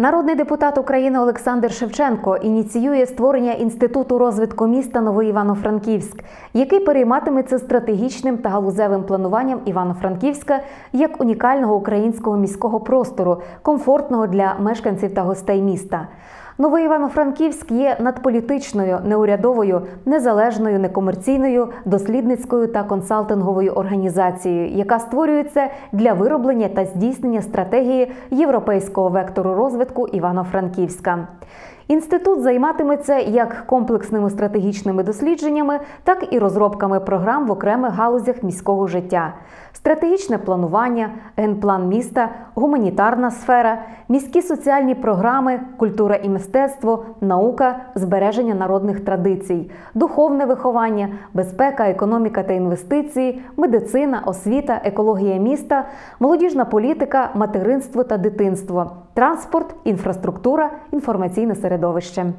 Народний депутат України Олександр Шевченко ініціює створення інституту розвитку міста Новий Івано-Франківськ, який перейматиметься стратегічним та галузевим плануванням Івано-Франківська як унікального українського міського простору, комфортного для мешканців та гостей міста. Новий Івано-Франківськ є надполітичною, неурядовою, незалежною, некомерційною, дослідницькою та консалтинговою організацією, яка створюється для вироблення та здійснення стратегії європейського вектору розвитку Івано-Франківська. Інститут займатиметься як комплексними стратегічними дослідженнями, так і розробками програм в окремих галузях міського життя: стратегічне планування, генплан міста, гуманітарна сфера, міські соціальні програми, культура і мистецтво, наука, збереження народних традицій, духовне виховання, безпека, економіка та інвестиції, медицина, освіта, екологія міста, молодіжна політика, материнство та дитинство, транспорт, інфраструктура, інформаційне середовище.